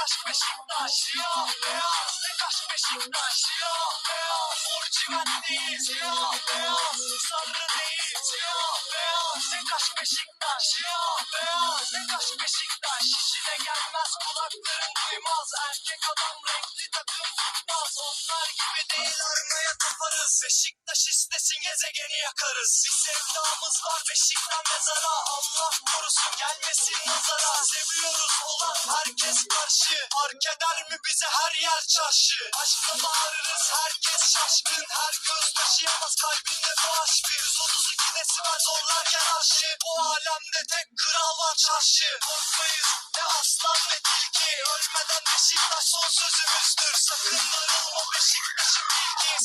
Beşiktaş, siyah beyaz, Beşiktaş, Beşiktaş, siyah beyaz, Orçimen değil, siyah beyaz, sarı değil, siyah beyaz, Beşiktaş, Beşiktaş, siyah beyaz, Beşiktaş, Beşiktaş, işine gelmez kulakların duymaz, erkek adam renkli takım tutmaz, onlar gibi değil armaya taparız, Beşiktaş gezegeni yakarız, bir sevdamız var Beşik'ten mezara, Allah korusun gelmesin nazara, seviyoruz olan herkes karşı, fark eder mi bize her yer çarşı, aşkla bağırırız herkes şaşkın, her göz taşıyamaz kalbinde bağış bir, 32 desibel zorlarken arşı, bu alemde tek kral var çarşı, korkmayız ne aslan ne tilki, ölmeden Beşiktaş son sözümüzdür, sakın darılma Beşiktaş'ın bilgi,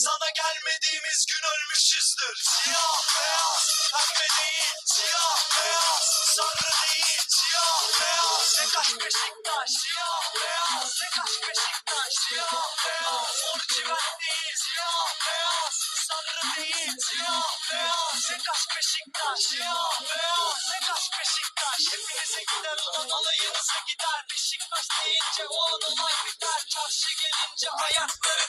sana gelmediğimiz gün ölmüşüzdür, siyah beyaz, pembe değil, siyah beyaz, sarı değil, siyah beyaz, ne kaç Beşiktaş, siyah beyaz, ne kaç Beşiktaş, siyah beyaz, orçimen değil, siyah beyaz, sarı değil, siyah beyaz, ne kaç Beşiktaş, siyah beyaz, ne kaç Beşiktaş, hepinize gider ulan alayınıza gider, Beşiktaş deyince o an olay biter, çarşı gelince ayakları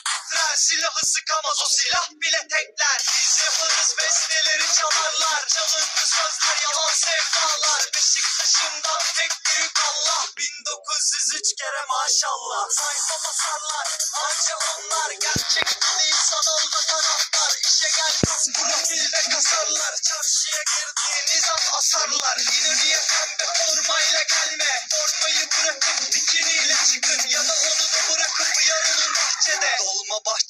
silahı sıkamaz o silah bile tekler, biz yaparız besleleri çalarlar, çalıntı sözler yalan sevdalar, Beşiktaş'ından tek büyük Allah, 1903 kere maşallah, sayfa basarlar, anca onlar, gerçek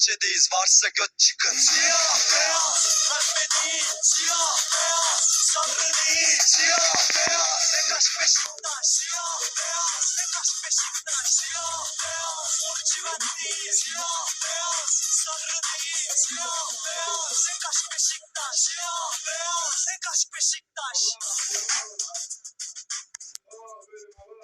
bahçedeyiz varsa göt çıkın, siyah beyaz, pembe değil, siyah beyaz, sarı değil, siyah beyaz, ne kaç Beşiktaş, siyah beyaz, ne kaç Beşiktaş, siyah beyaz, orçimen değil, siyah beyaz, sarı değil, siyah beyaz, ne kaç Beşiktaş, siyah beyaz, ne kaç Beşiktaş.